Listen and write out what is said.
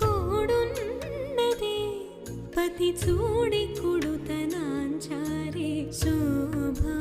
కూడున్నది పతి చూడి కొడుతనాంచారే శోభా.